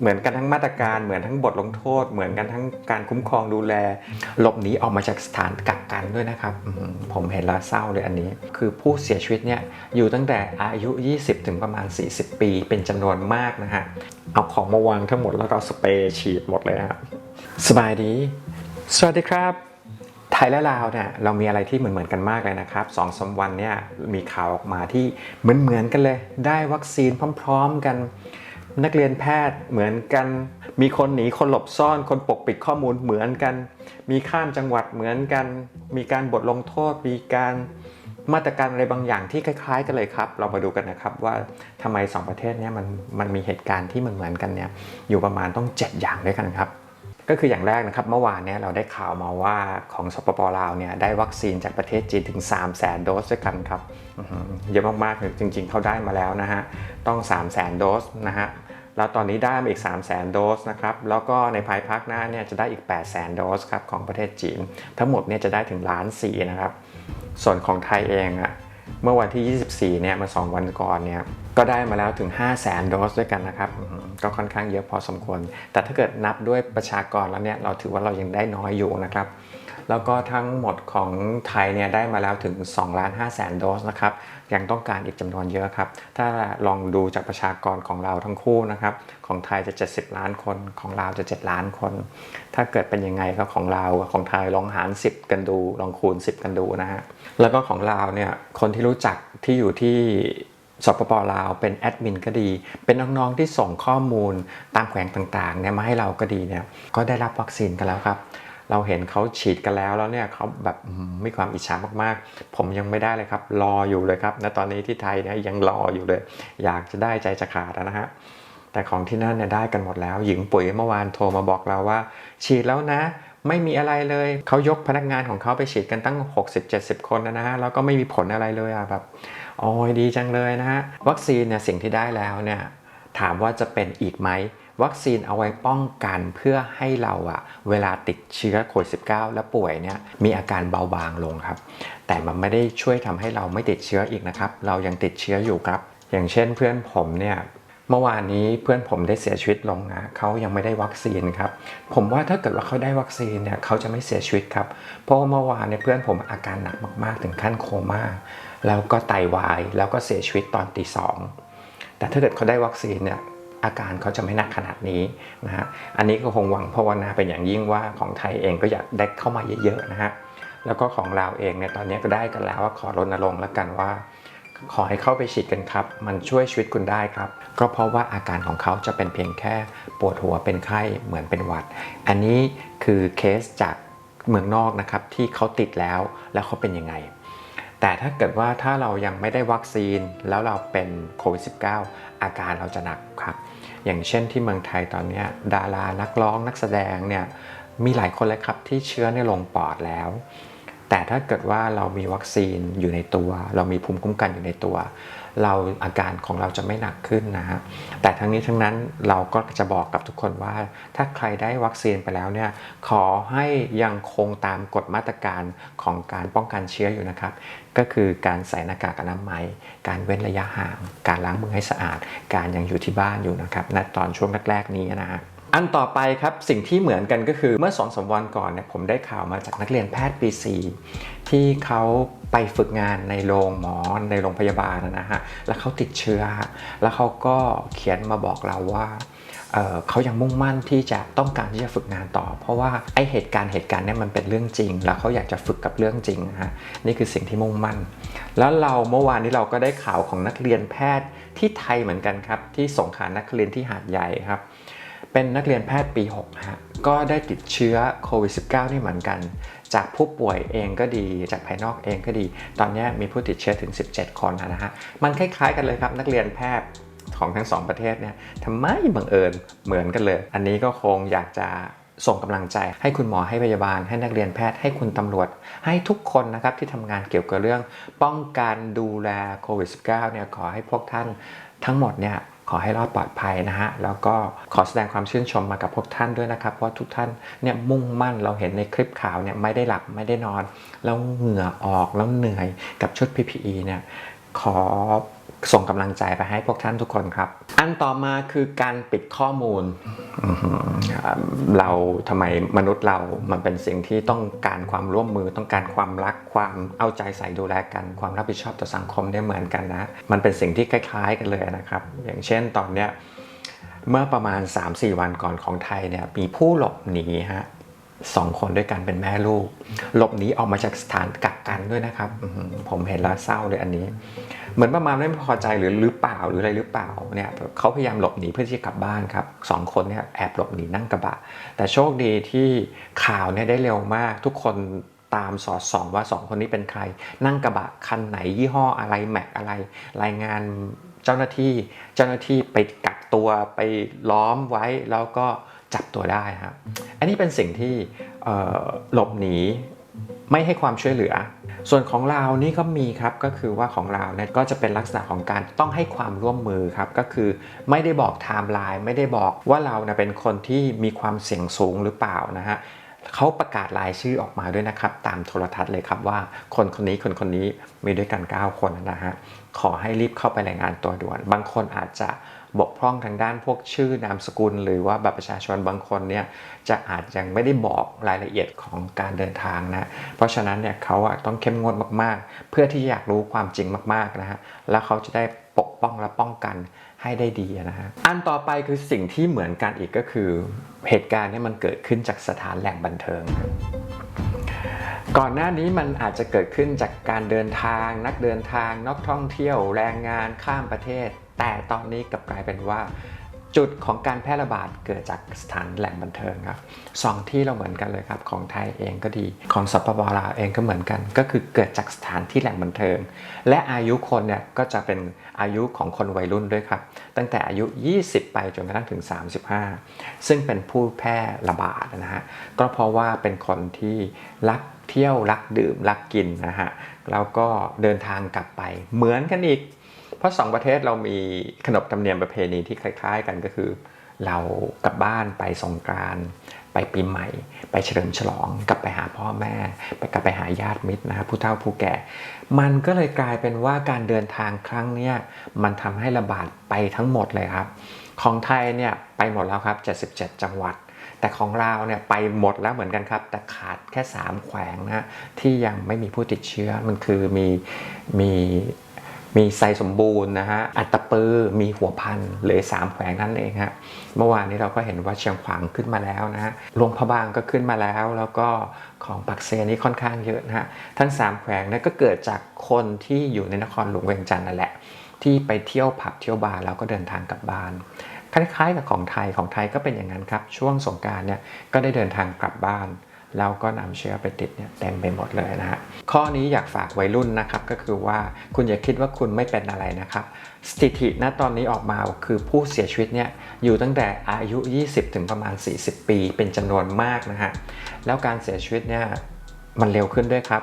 เหมือนกันทั้งมาตรการเหมือนทั้งบทลงโทษ เหมือนกันทั้งการคุ้มครองดูแล หลบหนีออกมาจากสถานกักกันด้วยนะครับ ผมเห็นแล้วเศร้าเลยอันนี้ คือผู้เสียชีวิตเนี่ยอยู่ตั้งแต่อายุ 20 ถึงประมาณ 40 ปี เป็นจำนวนมากนะฮะเอาของมาวางทั้งหมดแล้วก็เอาสเปรย์ฉีดหมดเลยฮะสบายดี สวัสดีครับไทยและลาวเนี่ยเรามีอะไรที่เหมือนเหมือนๆกันมากเลยนะครับสองสามวันเนี่ยมีข่าวออกมาที่เหมือนเหมือนๆกันเลย ได้วัคซีนพร้อม ๆ กัน นักเรียนแพทย์เหมือนกัน มีคนหนีคนหลบซ่อน คนปกปิดข้อมูลเหมือนกัน มีข้ามจังหวัดเหมือนกัน มีการบทลงโทษ มีการมาตรการอะไรบางอย่างที่คล้ายๆ กันเลยครับ เรามาดูกันนะครับว่าทำไมสองประเทศนี้มันมันมีเหตุการณ์ที่เหมือนเหมือนกันเนี่ยอยู่ประมาณต้อง 7 อย่างด้วยกันครับ ก็คืออย่างแรกนะครับเมื่อวานเนี่ยเราได้ข่าวมาว่าของสปปลาวเนี่ยได้วัคซีนจากประเทศจีนถึง 3 0 0 0 0 0 โดสด้วยกันครับเยอะมากๆเลยจริง ๆ เขาได้มาแล้วนะฮะต้อง 3 0 0 0 0 0 โดสนะฮะแล้วตอนนี้ได้มาอีก 3 0 0 0 0 0 โดสนะครับแล้วก็ในภายภาคหน้าเนี่ยจะได้อีก 8 0 0 0 0 0 โดสครับของประเทศจีน ทั้งหมดเนี่ยจะได้ถึงล้านสี่นะครับส่วนของไทยเองอะเมื่อวันที่ 24เนี่ยมา2วันก่อนเนี่ย ก็ได้มาแล้วถึง 5 0 0 0 0 0 โดสด้วยกันนะครับ ก็ค่อนข้างเยอะพอสมควร แต่ถ้าเกิดนับด้วยประชากรแล้วเนี่ย เราถือว่าเรายังได้น้อยอยู่นะครับ แล้วก็ทั้งหมดของไทยเนี่ยได้มาแล้วถึง2ล้าน5แสนโดสนะครับ ยังต้องการอีกจำนวนเยอะครับ ถ้าลองดูจากประชากรของเราทั้งคู่นะครับ ของไทยจะ 70 ล้านคน ของลาวจะ 7 ล้านคน ถ้าเกิดเป็นยังไงก็ของเรากับของไทยลองหาร 10 กันดู ลองคูณ 10 กันดูนะฮะ แล้วก็ของลาวเนี่ย คนที่รู้จักที่อยู่ที่ สปปลาวเป็นแอดมินก็ดี เป็นน้องๆที่ส่งข้อมูลตามแขวงต่างๆเนี่ยมาให้เราก็ดีเนี่ยก็ได้รับวัคซีนกันแล้วครับ เราเห็นเขาฉีดกันแล้วแล้วเนี่ยเขาแบบมมีความอิจฉามากๆ ผมยังไม่ได้เลยครับ รออยู่เลยครับณตอนนี้ที่ไทยเนี่ยยังรออยู่เลย อยากจะได้ใจจะขาดนะฮะแต่ของที่นั่นเนี่ยได้กันหมดแล้ว หญิงปุ๋ยเมื่อวานโทรมาบอกเราว่า ฉีดแล้วนะไม่มีอะไรเลย เขายกพนักงานของเขาไปฉีดกันตั้ง 60-70 คนนะฮะแล้วก็ไม่มีผลอะไรเลยอะแบบ โอ้ยดีจังเลยนะฮะวัคซีนเนี่ยสิ่งที่ได้แล้วเนี่ยถามว่าจะเป็นอีกไหมวัคซีนเอาไว้ป้องกันเพื่อให้เราอะเวลาติดเชื้อโควิด -19 และป่วยเนี่ยมีอาการเบาบางลงครับ แต่มันไม่ได้ช่วยทำให้เราไม่ติดเชื้ออีกนะครับ เรายังติดเชื้ออยู่ครับ อย่างเช่นเพื่อนผมเนี่ย เมื่อวานนี้เพื่อนผมได้เสียชีวิตลงนะเขายังไม่ได้วัคซีนครับ ผมว่าถ้าเกิดว่าเขาได้วัคซีนเนี่ยเขาจะไม่เสียชีวิตครับ เพราะว่าเมื่อวานเนี่ยเพื่อนผมอาการหนักมากๆ ถึงขั้นโคม่าแล้วก็ไตวายแล้วก็เสียชีวิตตอนตีสองแต่ถ้าเกิดเขาได้วัคซีนเนี่ยอาการเขาจะไม่หนักขนาดนี้นะฮะอันนี้ก็คงหวังภาวนาเป็นอย่างยิ่งว่าของไทยเองก็อยากได้เข้ามาเยอะๆนะฮะแล้วก็ของเราเองเนี่ยตอนนี้ก็ได้กันแล้วว่าขอรณรงค์แล้วกันว่า ขอให้เข้าไปฉีดกันครับ มันช่วยชีวิตคุณได้ครับ ก็เพราะว่าอาการของเขาจะเป็นเพียงแค่ปวดหัวเป็นไข้เหมือนเป็นหวัด อันนี้คือเคสจากเมืองนอกนะครับที่เขาติดแล้วแล้วเขาเป็นยังไง แต่ถ้าเกิดว่าถ้าเรายังไม่ได้วัคซีนแล้วเราเป็นโควิด -19 อาการเราจะหนักครับ อย่างเช่นที่เมืองไทยตอนนี้ดารานักร้องนักแสดงเนี่ยมีหลายคนเลยครับที่เชื้อในลงปอดแล้ว แต่ถ้าเกิดว่าเรามีวัคซีนอยู่ในตัว เรามีภูมิคุ้มกันอยู่ในตัว เราอาการของเราจะไม่หนักขึ้นนะฮะแต่ทั้งนี้ทั้งนั้นเราก็จะบอกกับทุกคนว่า ถ้าใครได้วัคซีนไปแล้วเนี่ยขอให้ยังคงตามกฎมาตรการของการป้องกันเชื้ออยู่นะครับ ก็คือการใส่หน้ากากอนามัย การเว้นระยะห่าง การล้างมือให้สะอาด การยังอยู่ที่บ้านอยู่นะครับณตอนช่วงแรกๆนี้นะฮะ อันต่อไปครับสิ่งที่เหมือนกันก็คือเมื่อ2อสวันก่อนเนี่ยผมได้ข่าวมาจากนักเรียนแพทย์ปี4ที่เขาไปฝึกงานในโรงหมอในโรงพยาบาลนะฮะแล้วเขาติดเชื้อ แล้วเขาก็เขียนมาบอกเราว่าเอ่อเขายังมุ่งมั่นที่จะต้องการที่จะฝึกงานต่อ เพราะว่าไอเหตุการณ์เหตุการณ์เนี่ยมันเป็นเรื่องจริง แล้วเขาอยากจะฝึกกับเรื่องจริงนะฮะนี่คือสิ่งที่มุ่งมั่น แล้วเราเมื่อวานนี้เราก็ได้ข่าวของนักเรียนแพทย์ที่ไทยเหมือนกันครับที่สงขลานักเรียนที่หาดใหญ่ครับ เป็นนักเรียนแพทย์ปี 6 ฮะ ก็ได้ติดเชื้อโควิด -19 นี่เหมือนกัน จากผู้ป่วยเองก็ดี จากภายนอกเองก็ดี ตอนนี้มีผู้ติดเชื้อถึง 17 คนนะฮะ มันคล้ายๆกันเลยครับ นักเรียนแพทย์ของทั้งสองประเทศเนี่ยทำไมบังเอิญเหมือนกันเลย อันนี้ก็คงอยากจะส่งกำลังใจให้คุณหมอให้พยาบาล ให้นักเรียนแพทย์ให้คุณตำรวจ ให้ทุกคนนะครับที่ทำงานเกี่ยวกับเรื่อง ป้องกันดูแลโควิด -19 เนี่ยขอให้พวกท่านทั้งหมดเนี่ย ขอให้รอดปลอดภัยนะฮะ แล้วก็ขอแสดงความชื่นชมมากับพวกท่านด้วยนะครับว่าทุกท่านเนี่ยมุ่งมั่นเราเห็นในคลิปข่าวเนี่ยไม่ได้หลับไม่ได้นอน แล้วเหงื่อออกแล้วเหนื่อยกับชุด PPE เนี่ยขอ ส่งกำลังใจไปให้พวกท่านทุกคนครับ อันต่อมาคือการปิดข้อมูลอื้อหือเราทำไมมนุษย์เรามันเป็นสิ่งที่ต้องการความร่วมมือต้องการความรักความเอาใจใส่ดูแลกัน ความรับผิดชอบต่อสังคมเนี่ยเหมือนกันนะ มันเป็นสิ่งที่คล้ายๆกันเลยนะครับ อย่างเช่นตอนเนี้ยเมื่อประมาณ 3-4 วันก่อนของไทยเนี่ยมีผู้หลบหนีฮะ สองคนด้วยกันเป็นแม่ลูกหลบหนีออกมาจากสถานกักกันด้วยนะครับผมเห็นแล้วเศร้าเลยอันนี้ เหมือนประมาณไม่พอใจหรือหรือเปล่าหรืออะไรหรือเปล่าเนี่ยเขาพยายามหลบหนีเพื่อที่จะกลับบ้านครับสองคนเนี่ยแอบหลบหนีนั่งกระบะ แต่โชคดีที่ข่าวเนี่ยได้เร็วมากทุกคนตามสอดส่องว่าสองคนนี้เป็นใคร นั่งกระบะคันไหนยี่ห้ออะไรแม็กอะไร รายงานเจ้าหน้าที่เจ้าหน้าที่ไปกักตัวไปล้อมไว้แล้วก็จับตัวได้ครับ อันนี้เป็นสิ่งที่หลบหนีไม่ให้ความช่วยเหลือ ส่วนของเรานี่ก็มีครับก็คือว่าของเราเนี่ยก็จะเป็นลักษณะของการต้องให้ความร่วมมือครับก็คือไม่ได้บอกไทม์ไลน์ไม่ได้บอกว่าเราเนะเป็นคนที่มีความเสี่ยงสูงหรือเปล่านะฮะเขาประกาศรายชื่อออกมาด้วยนะครับ ตามโทรทัศน์เลยครับว่าคนคนนี้คนคนนี้มีด้วยกัน 9 คนนะฮะขอให้รีบเข้าไปรายงานตัวด่วน บางคนอาจจะ บกพร่องทางด้านพวกชื่อนามสกุล หรือว่าบัตรประชาชนบางคนเนี่ยจะอาจยังไม่ได้บอกรายละเอียดของการเดินทางนะเพราะฉะนั้นเนี่ยเขาต้องเข้มงวดมากๆ เพื่อที่อยากรู้ความจริงมากๆนะฮะแล้วเขาจะได้ปกป้องและป้องกันให้ได้ดีนะฮะอันต่อไปคือสิ่งที่เหมือนกันอีกก็คือเหตุการณ์เนี้มันเกิดขึ้นจากสถานแหล่งบันเทิง ก่อนหน้านี้มันอาจจะเกิดขึ้นจากการเดินทาง นักเดินทางนักท่องเที่ยวแรงงานข้ามประเทศ แต่ตอนนี้กลับกลายเป็นว่าจุดของการแพร่ระบาดเกิดจากสถานแหล่งบันเทิงครับสองที่เราเหมือนกันเลยครับ ของไทยเองก็ดี ของสปปลาวเองก็เหมือนกัน ก็คือเกิดจากสถานที่แหล่งบันเทิง และอายุคนเนี่ยก็จะเป็นอายุของคนวัยรุ่นด้วยครับ ตั้งแต่อายุ 20 ไปจนกระทั่งถึง 35 ซึ่งเป็นผู้แพร่ระบาดนะฮะ ก็เพราะว่าเป็นคนที่รักเที่ยวรักดื่มรักกินนะฮะ แล้วก็เดินทางกลับไปเหมือนกันอีก เพราะสองประเทศเรามีขนบธรรมเนียมประเพณีที่คล้าย ๆ กันก็คือ เรากลับบ้านไปสงกรานไปปีใหม่ ไปเฉลิมฉลอง กลับไปหาพ่อแม่ ไปกลับไปหาญาติมิตรนะครับผู้เฒ่าผู้แก่ มันก็เลยกลายเป็นว่าการเดินทางครั้งนี้มันทำให้ระบาดไปทั้งหมดเลยครับ ของไทยเนี่ยไปหมดแล้วครับ 77 จังหวัด แต่ของเราเนี่ยไปหมดแล้วเหมือนกันครับ แต่ขาดแค่ 3 แขวงนะที่ยังไม่มีผู้ติดเชื้อมันคือมีมี มีไซสมบูรณ์นะฮะ อัตตปือ มีหัวพันเหลือสามแขวงนั่นเองฮะ เมื่อวานนี้เราก็เห็นว่าเชียงขวางขึ้นมาแล้วนะฮะหลวงพระบางก็ขึ้นมาแล้ว แล้วก็ของปักเซนี่ค่อนข้างเยอะนะฮะ ทั้ง 3 แขวงนั้นก็เกิดจากคนที่อยู่ในนครหลวงเวียงจันทร์นั่นแหละ ที่ไปเที่ยวผับเที่ยวบาร์แล้วก็เดินทางกลับบ้าน คล้ายๆกับของไทย ของไทยก็เป็นอย่างนั้นครับ ช่วงสงการเนี่ย ก็ได้เดินทางกลับบ้าน แล้วก็นำเชื้อไปติดเนี่ยเต็มไปหมดเลยนะฮะข้อนี้อยากฝากวัยรุ่นนะครับก็คือว่าคุณอย่าคิดว่าคุณไม่เป็นอะไรนะครับสถิติณตอนนี้ออกมาคือผู้เสียชีวิตเนี่ยอยู่ตั้งแต่อายุ 20 ถึงประมาณ 40 ปี เป็นจำนวนมากนะฮะแล้วการเสียชีวิตเนี่ยมันเร็วขึ้นด้วยครับ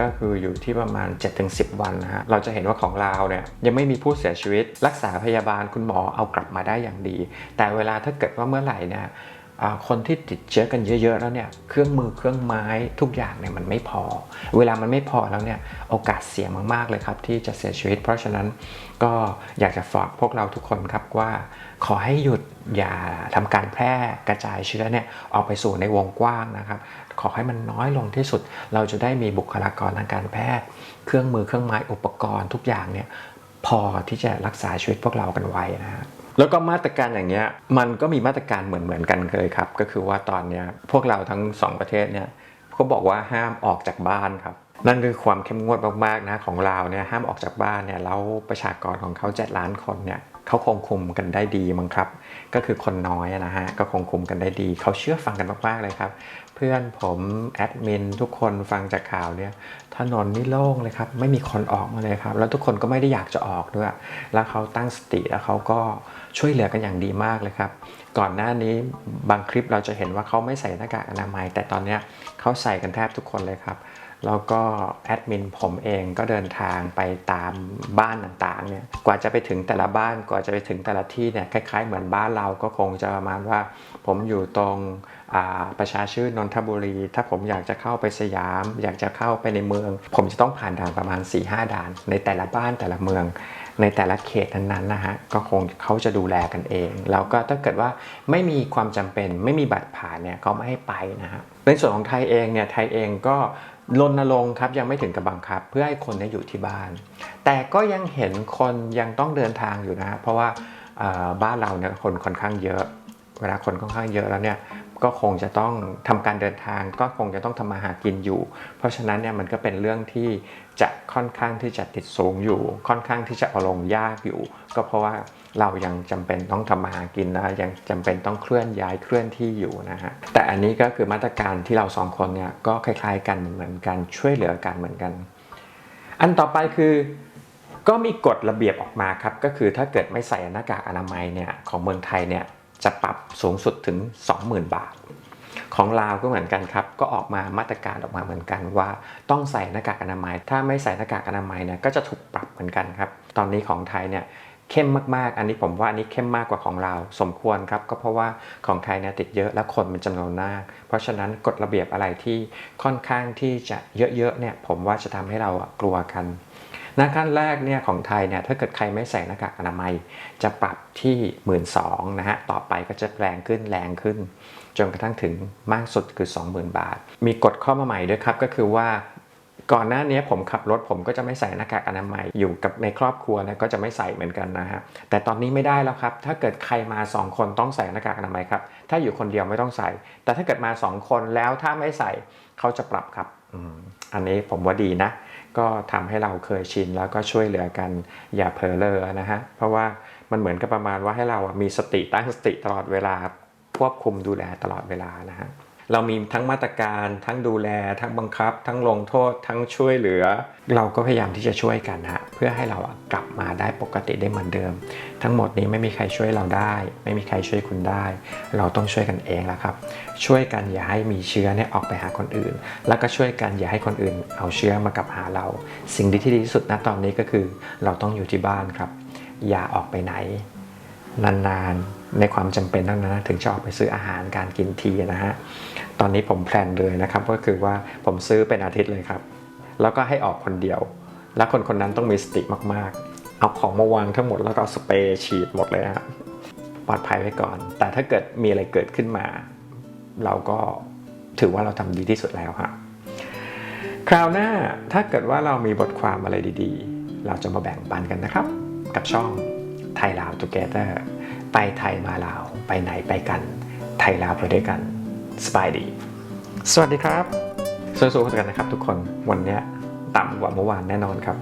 ก็คืออยู่ที่ประมาณ 7-10 วันนะฮะ เราจะเห็นว่าของเราเนี่ยยังไม่มีผู้เสียชีวิต รักษาพยาบาลคุณหมอเอากลับมาได้อย่างดี แต่เวลาถ้าเกิดว่าเมื่อไหร่เนี่ย คนที่ติดเชื้อกันเยอะ ๆ แล้วเนี่ยเครื่องมือเครื่องไม้ทุกอย่างเนี่ยมันไม่พอ เวลามันไม่พอแล้วเนี่ยโอกาสเสี่ยงมากๆเลยครับ ที่จะเสียชีวิต เพราะฉะนั้นก็อยากจะฝากพวกเราทุกคนครับว่า ขอให้หยุดอย่าทำการแพร่กระจายเชื้อเนี่ยออกไปสู่ในวงกว้างนะครับ ขอให้มันน้อยลงที่สุด เราจะได้มีบุคลากรทางการแพทย์ เครื่องมือเครื่องไม้อุปกรณ์ทุกอย่างเนี่ยพอที่จะรักษาชีวิตพวกเรากันไว้นะฮะ แล้วก็มาตรการอย่างเงี้ยมันก็มีมาตรการเหมือนเหมือนๆกันเลยครับ ก็คือว่าตอนเนี้ยพวกเราทั้งสองประเทศเนี่ยเขาบอกว่าห้ามออกจากบ้านครับ นั่นคือความเข้มงวดมากๆนะของเราเนี่ยห้ามออกจากบ้านเนี่ยแล้วประชากรของเขา7ล้านคนเนี่ยเขาคงคุมกันได้ดีมั้งครับ ก็คือคนน้อยนะฮะก็คงคุมกันได้ดี เขาเชื่อฟังกันมากๆเลยครับ เพื่อนผมแอดมินทุกคนฟังจากข่าวเนี่ย ถนนนี่โล่งเลยครับ ไม่มีคนออกมาเลยครับ แล้วทุกคนก็ไม่ได้อยากจะออกด้วย แล้วเขาตั้งสติแล้วเขาก็ช่วยเหลือกันอย่างดีมากเลยครับ ก่อนหน้านี้บางคลิปเราจะเห็นว่าเขาไม่ใส่หน้ากากอนามัย แต่ตอนนี้เขาใส่กันแทบทุกคนเลยครับ แล้วก็แอดมินผมเองก็เดินทางไปตามบ้านต่างๆเนี่ยกว่าจะไปถึงแต่ละบ้านกว่าจะไปถึงแต่ละที่เนี่ยคล้ายๆ เหมือนบ้านเราก็คงจะประมาณว่า ผมอยู่ตรงประชาชื่นนนทบุรี ถ้าผมอยากจะเข้าไปสยาม อยากจะเข้าไปในเมือง ผมจะต้องผ่านด่านประมาณ 4-5 ด่าน ในแต่ละบ้านแต่ละเมือง ในแต่ละเขตนั้นๆนะฮะก็คงเขาจะดูแลกันเอง แล้วก็ถ้าเกิดว่าไม่มีความจำเป็นไม่มีบัตรผ่านเนี่ยก็ไม่ให้ไปนะฮะในส่วนของไทยเองเนี่ยไทยเองก็ รณรงค์ครับยังไม่ถึงกับบังคับ เพื่อให้คนเนี่ยอยู่ที่บ้าน แต่ก็ยังเห็นคนยังต้องเดินทางอยู่นะ เพราะว่าบ้านเราเนี่ยคนค่อนข้างเยอะ เวลาคนค่อนข้างเยอะแล้วเนี่ยก็คงจะต้องทำการเดินทาง ก็คงจะต้องทำมาหากินอยู่ เพราะฉะนั้นเนี่ยมันก็เป็นเรื่องที่จะค่อนข้างที่จะติดสูงอยู่ ค่อนข้างที่จะเอาลงยากอยู่ ก็เพราะว่า เรายังจำเป็นต้องทำมาหากินนะยังจำเป็นต้องเคลื่อนย้ายเคลื่อนที่อยู่นะฮะแต่อันนี้ก็คือมาตรการที่เราสองคนเนี่ยก็คล้าย ๆ กันเหมือนกันช่วยเหลือกันเหมือนกัน อันต่อไปคือก็มีกฎระเบียบออกมาครับก็คือถ้าเกิดไม่ใส่หน้ากากอนามัยเนี่ยของเมืองไทยเนี่ยจะปรับสูงสุดถึง 20,000 บาท ของลาวก็เหมือนกันครับ ก็ออกมามาตรการออกมาเหมือนกันว่าต้องใส่หน้ากากอนามัย ถ้าไม่ใส่หน้ากากอนามัยเนี่ยก็จะถูกปรับเหมือนกันครับ ตอนนี้ของไทยเนี่ย เข้มมากๆ อันนี้ผมว่าอันนี้เข้มมากกว่าของเราสมควรครับ ก็เพราะว่าของไทยเนี่ยติดเยอะและคนเป็นจำนวนมาก เพราะฉะนั้นกฎระเบียบอะไรที่ค่อนข้างที่จะเยอะๆเนี่ยผมว่าจะทำให้เรากลัวกันน้าขั้นแรกเนี่ยของไทยเนี่ยถ้าเกิดใครไม่ใส่หน้ากากอนามัย จะปรับที่ 1 2ื่นนะฮะต่อไปก็จะแรงขึ้นแรงขึ้น จนกระทั่งถึงมากสุดคือ 20,000 บาท มีกฎข้อมาใหม่ด้วยครับก็คือว่า ก่อนหน้านี้ผมขับรถผมก็จะไม่ใส่หน้ากากอนามัยอยู่กับในครอบครัวนี่ยก็จะไม่ใส่เหมือนกันนะฮะแต่ตอนนี้ไม่ได้แล้วครับ ถ้าเกิดใครมา 2 คนต้องใส่หน้ากากอนามัยครับถ้าอยู่คนเดียวไม่ต้องใส่ แต่ถ้าเกิดมา 2 คนแล้วถ้าไม่ใส่เขาจะปรับครับอันนี้ผมว่าดีนะ ก็ทำให้เราเคยชินแล้วก็ช่วยเหลือกันอย่าเผลอเลอนะฮะเพราะว่ามันเหมือนกับประมาณว่าให้เรามีสติตั้งสติตลอดเวลาควบคุมดูแลตลอดเวลานะฮะ เรามีทั้งมาตรการทั้งดูแล ทั้งบังคับ ทั้งลงโทษ ทั้งช่วยเหลือ เราก็พยายามที่จะช่วยกันฮะเพื่อให้เรากลับมาได้ปกติได้เหมือนเดิม ทั้งหมดนี้ไม่มีใครช่วยเราได้ ไม่มีใครช่วยคุณได้ เราต้องช่วยกันเองแล้วครับ ช่วยกันอย่าให้มีเชื้อเนี่ยออกไปหาคนอื่น แล้วก็ช่วยกันอย่าให้คนอื่น เอาเชื้อมากลับหาเรา สิ่งที่ที่ดีที่สุดณตอนนี้ก็คือ เราต้องอยู่ที่บ้านครับ อย่าออกไปไหน นานๆ ในความจำเป็นนั้นนะถึงจะออกไปซื้ออาหารการกินทีนะฮะตอนนี้ผมแพลนเลยนะครับก็คือว่าผมซื้อเป็นอาทิตย์เลยครับ แล้วก็ให้ออกคนเดียว แล้วคนคนนั้นต้องมีสติมากๆ เอาของมาวางทั้งหมดแล้วก็สเปรย์ฉีดหมดเลยฮะปลอดภัยไว้ก่อน แต่ถ้าเกิดมีอะไรเกิดขึ้นมา เราก็ถือว่าเราทำดีที่สุดแล้วฮะคราวหน้าถ้าเกิดว่าเรามีบทความอะไรดีๆ เราจะมาแบ่งปันกันนะครับ กับช่อง ไทยลาว Together ไปไทยมาลาวไปไหนไปกัน ไทยลาวไปด้วยกันสบายดี สวัสดีครับสู้ๆกันนะครับทุกคนวันเนี้ยต่ำกว่าเมื่อวานแน่นอนครับ